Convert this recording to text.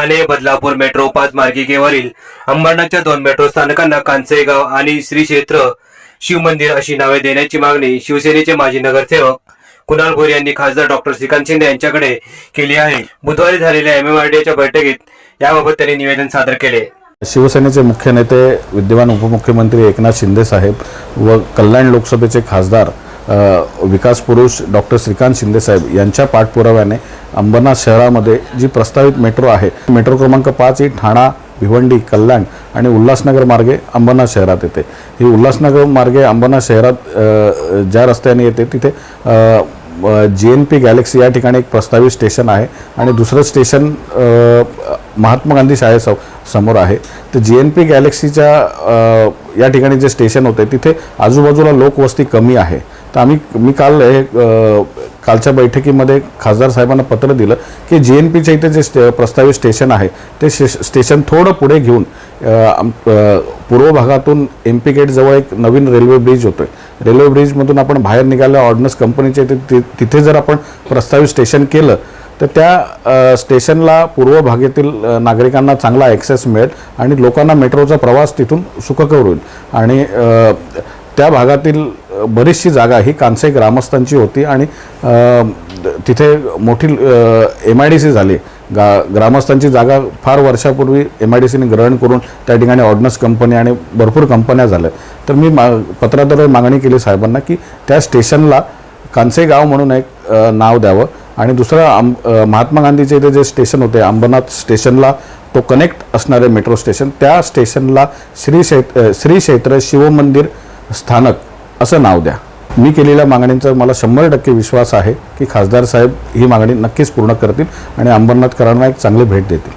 Thane Badlapur metro पाच मार्गिकेवरील अंबरनाथच्या दोन metro स्थानकांना कांचेगाव आणि श्री क्षेत्र शिवमंदिर अशी नावे देण्याची मागणी शिवसेनेचे माजी नगरसेवक कुणाल भोर यांनी खासदार डॉक्टर श्रीकांत शिंदे यांच्याकडे केली आहे. बुधवारी झालेल्या एम एम आर डीच्या बैठकीत याबाबत त्यांनी निवेदन सादर केले. शिवसेनेचे मुख्य नेते विद्यमान उपमुख्यमंत्री एकनाथ शिंदे साहेब व कल्याण लोकसभेचे खासदार विकास पुरुष डॉक्टर श्रीकांत शिंदे साहेब यांच्या पाठपुराव्याने अंबरनाथ शहरामध्ये जी प्रस्तावित मेट्रो आहे मेट्रो क्रमांक पाच ही ठाणा भिवंडी कल्याण आणि उल्हासनगर मार्गे अंबरनाथ शहरात येते. ही उल्हासनगर मार्गे अंबरनाथ शहरात ज्या रस्त्याने येते तिथे जी एन पी गॅलेक्सी या ठिकाणी एक प्रस्तावित स्टेशन आहे आणि दुसरं स्टेशन महात्मा गांधी शाळेसम समोर आहे. तर जी एन पी गॅलेक्सीच्या या ठिकाणी जे स्टेशन होते तिथे आजूबाजूला लोकवस्ती कमी आहे. तर आम्ही मी काल हे कालच्या बैठकीमध्ये खासदार साहेबांना पत्र दिलं की जे एन पीच्या इथे जे स्टे प्रस्तावित स्टेशन आहे ते स्टेशन थोडं पुढे घेऊन पूर्व भागातून एम पी गेटजवळ एक नवीन रेल्वे ब्रिज होतो आहे रेल्वे ब्रिजमधून आपण बाहेर निघाल्या ऑर्डनन्स कंपनीच्या इथे तिथे जर आपण प्रस्तावित स्टेशन केलं तर त्या स्टेशनला पूर्व भागातील नागरिकांना चांगला ॲक्सेस मिळेल आणि लोकांना मेट्रोचा प्रवास तिथून सुखकर होईल. आणि त्या भागातील बरीचशी जागा ही कांसे ग्रामस्थांची होती आणि तिथे मोठी एम आय डी सी झाली. गा ग्रामस्थांची जागा फार वर्षापूर्वी एम आय डी सीने ग्रहण करून त्या ठिकाणी ऑर्डनन्स कंपनी आणि भरपूर कंपन्या झाल्या. तर मी मा पत्राद्वारे मागणी केली साहेबांना की त्या स्टेशनला कांसे गाव म्हणून एक नाव द्यावं आणि दुसरं आम महात्मा गांधीचे इथे जे स्टेशन होते अंबरनाथ स्टेशनला तो कनेक्ट असणारे मेट्रो स्टेशन त्या स्टेशनला श्री क्षेत्र श्री क्षेत्र शिवमंदिर स्थानक असं नाव द्या. मी केलेल्या मागणींचा मला शंभर टक्के विश्वास आहे की खासदार साहेब ही मागणी नक्कीच पूर्ण करतील आणि अंबरनाथकरांना एक चांगली भेट देतील.